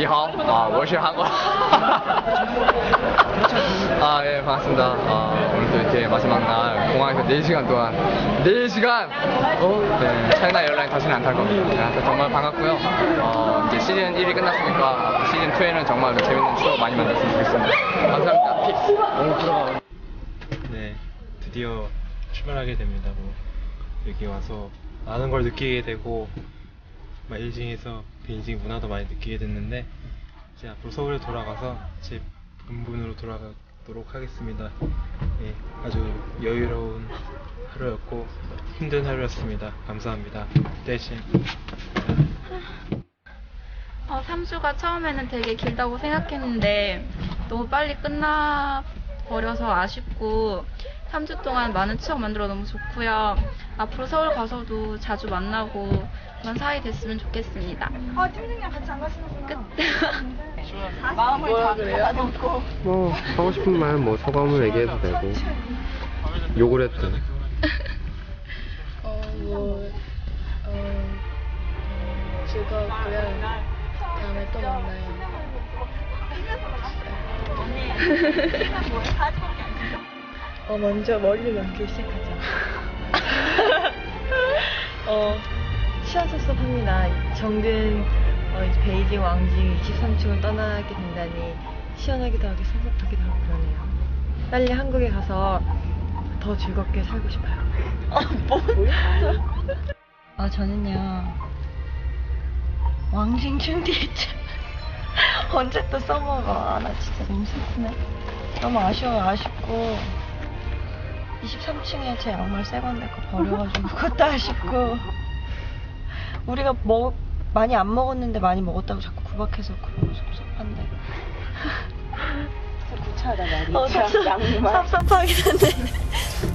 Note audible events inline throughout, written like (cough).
니하오, 아, 我是 한국. 아, 예, 반갑습니다. 아, 오늘 또 이렇게 마지막 날 공항에서 4시간 동안 4시간 어? 네, 차이나 에어라인 다시는 안 탈 겁니다. 네, 정말 반갑고요. 어, 이제 시즌 1이 끝났으니까 시즌 2에는 정말 재밌는 추억 많이 만들었으면 좋겠습니다. 감사합니다. 픽스. 너무 들어가. 네, 드디어 출발하게 됩니다. 뭐 여기 와서 많은 걸 느끼게 되고 막 일징에서 베이징 문화도 많이 느끼게 됐는데 이제 앞으로 서울에 돌아가서 제 본분으로 돌아가도록 하겠습니다. 네, 아주 여유로운 하루였고 힘든 하루였습니다. 감사합니다. 대신 어, 3주가 처음에는 되게 길다고 생각했는데 너무 빨리 끝나버려서 아쉽고 3주 동안 많은 추억 만들어 너무 좋고요. 앞으로 서울 가서도 자주 만나고 그런 사이 됐으면 좋겠습니다. 아, 팀장님 같이 안 가시는구나. 끝. 마음을 다 가다놓고. 뭐 하고 싶은 말 뭐 소감을 얘기해도 되고 욕을 했든 (laughs) 어, 뭐, 어, 즐거웠고요. 다음에 또 만나요. (laughs) 어, 먼저 머리를 넘기 시작하자. (laughs) 어, 시원섭섭합니다. 정든 어, 베이징 왕징 23층을 떠나게 된다니 시원하기도 하고 섭섭하기도 하고 그러네요. 빨리 한국에 가서 더 즐겁게 살고 싶어요. 아, 뭐? 아, 저는요. 왕징 춘디했죠. (laughs) 언제 또 써먹어. 아, 나 진짜 너무 슬프네. 너무 아쉬워요. 아쉽고. 23층에 제 양말 새 건데 거 버려가지고 그것도 아쉽고. 우리가 먹, 많이 안 먹었는데 많이 먹었다고 자꾸 구박해서 그런 거 섭섭한데. (laughs) 구차하다 말이야. 어, 섭섭, 섭섭하긴 한데.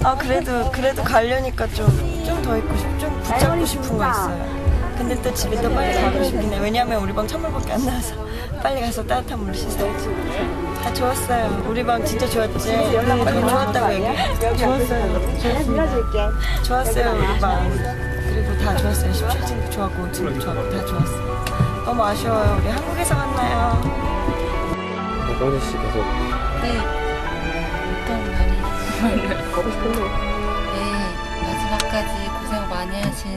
(laughs) 아, 그래도, 그래도 가려니까 좀, 좀 더 있고 싶, 좀 붙잡고 싶은 거 있어요. 근데 또 집에 또 빨리 가고 싶긴 해. 왜냐면 우리 방 찬물밖에 안 나와서 (laughs) 빨리 가서 따뜻한 물로 씻어야지. 다 좋았어요. 우리 방 진짜 좋았지? 빨리 좋았다고 얘기해. 좋았어요. 좋았어요, 우리 방. 그리고 다 좋았어요. 17층도 좋았고, 5층도 좋았고, 다 좋았어요. 너무 아쉬워요. 우리 한국에서 만나요. 박광재 씨 계속 네. 어떤 날이 하고 싶은 말 네. 마지막까지 고생 많이 하신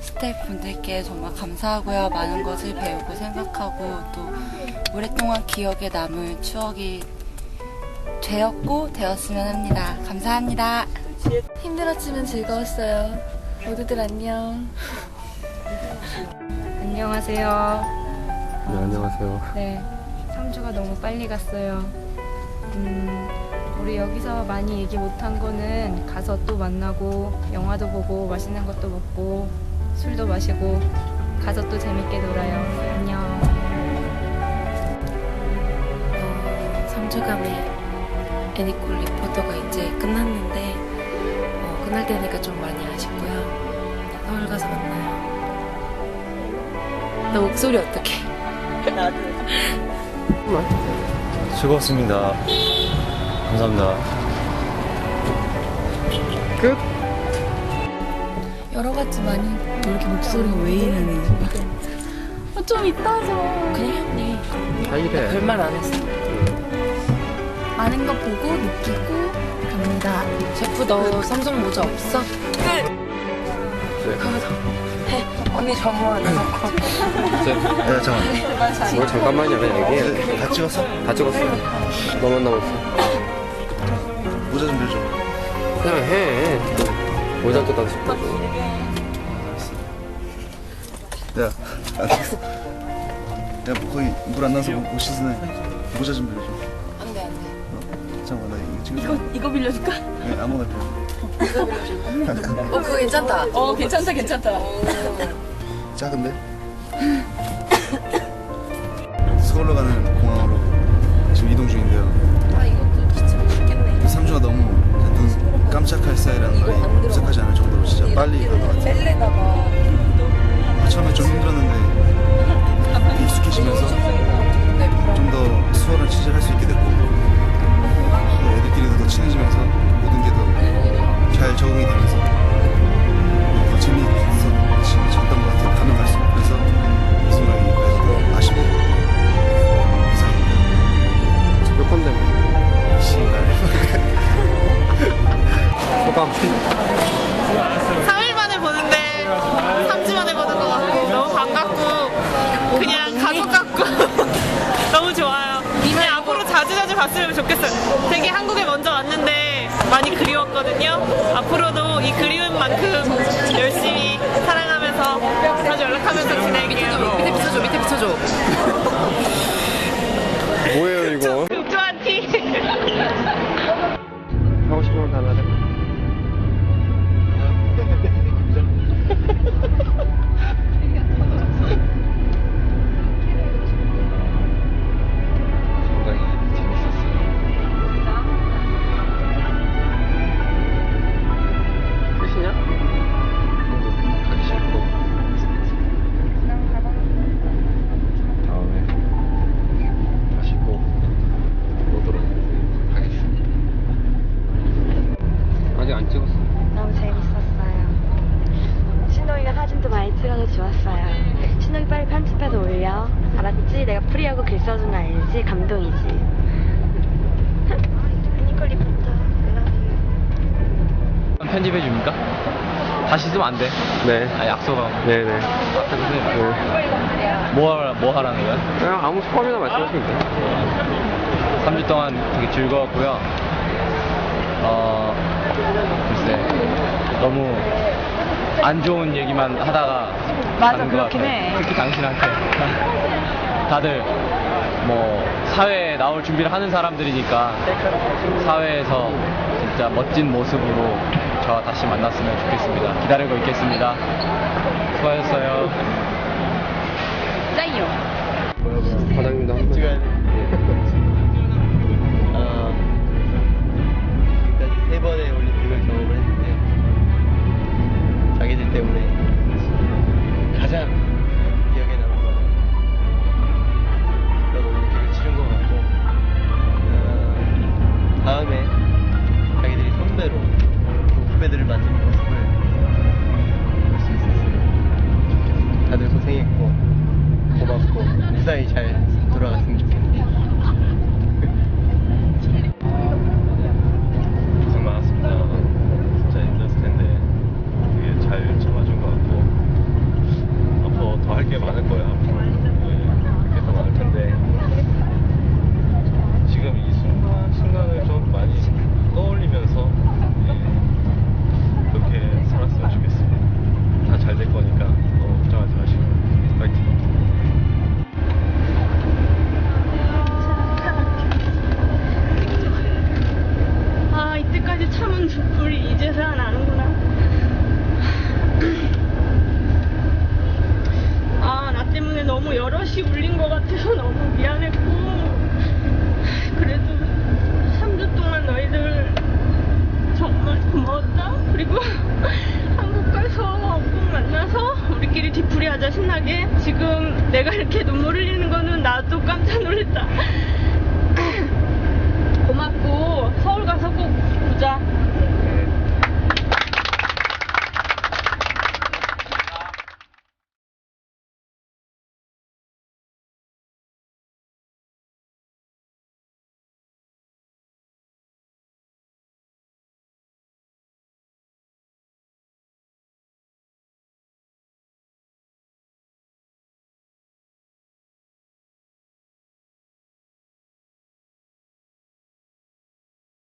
스태프분들께 정말 감사하고요. 많은 것을 배우고 생각하고 또 오랫동안 기억에 남을 추억이 되었고 되었으면 합니다. 감사합니다. 힘들었지만 즐거웠어요. 모두들 안녕. (laughs) 안녕하세요. 네 안녕하세요 네, 3주가 너무 빨리 갔어요. 음, 우리 여기서 많이 얘기 못한 거는 가서 또 만나고 영화도 보고 맛있는 것도 먹고 술도 마시고 가서 또 재밌게 놀아요. 안녕. 어, 3주간의 애니콜 리포터가 이제 끝났는데 어, 끝날 때니까 좀 많이 아쉽고요. 서울 가서 만나요. 나 목소리 어떡해? 즐거웠습니다. 감사합니다. 끝 여러 가지 많이 왜 이렇게 목소리가 왜 이러니? 아, 좀 이따 좀 그냥 했니? 다 이래 별말 안 했어. 많은 거 보고 느끼고 갑니다. 제프 너 삼성 모자 없어? 네. 언니 정말 네, 잠깐 뭐 잠깐만요 그냥 얘기해 다 찍었어? 다 찍었어요 너만 남았어 모자 좀 빌려 줘. 그냥 해 모자도 다 야, 알겠어. 야, 뭐 거기 물안 나서 못 씻으네. 모자 좀 빌려줘. 이거. 이거, 빌려줄까? 네, 아무거나 빌려줘. 어, 그거 괜찮다. 어, 괜찮다, 괜찮다. 작은데? 서울로 가는 공항으로 지금 이동 중인데요. 아, 이것도 진짜 죽겠네. 3주가 너무 눈 깜짝할 사이라는 말이 깜짝하지 않을 정도로 진짜 빨리 간것 같아요. 셀레다가 아, 처음에 좀 힘들었는데 많이 그리웠거든요. 앞으로도 이 그리운 만큼 열심히 사랑하면서 자주 연락하면서 지낼게요. 밑에 비춰줘, 밑에 비춰줘. 뭐예요 이거 (laughs) 욱조한 티. 하고 싶은 건 하나 해 줍니까? 다시 쓰면 안 돼. 네 아 약속하고. 네네 앞에 보세요. 네. 뭐, 하라, 뭐 하라는 거야? 그냥 아무 소감이나 말씀하시면 돼요 3주 동안 되게 즐거웠고요. 어, 글쎄, 너무 안 좋은 얘기만 하다가 맞아, 그렇긴 같아요. 해. 특히 당신한테. (laughs) 다들 뭐 사회에 나올 준비를 하는 사람들이니까 사회에서 진짜 멋진 모습으로 저와 다시 만났으면 좋겠습니다. 기다리고 있겠습니다. 수고하셨어요. 짜요. 과장님도 한 번. 어, 지금까지 세 번의 올림픽을 경험을 했는데 자기들 때문에 가장 내가 이렇게 눈물 흘리는 거는 나도 깜짝 놀랐다. (laughs) 고맙고 서울 가서 꼭 보자.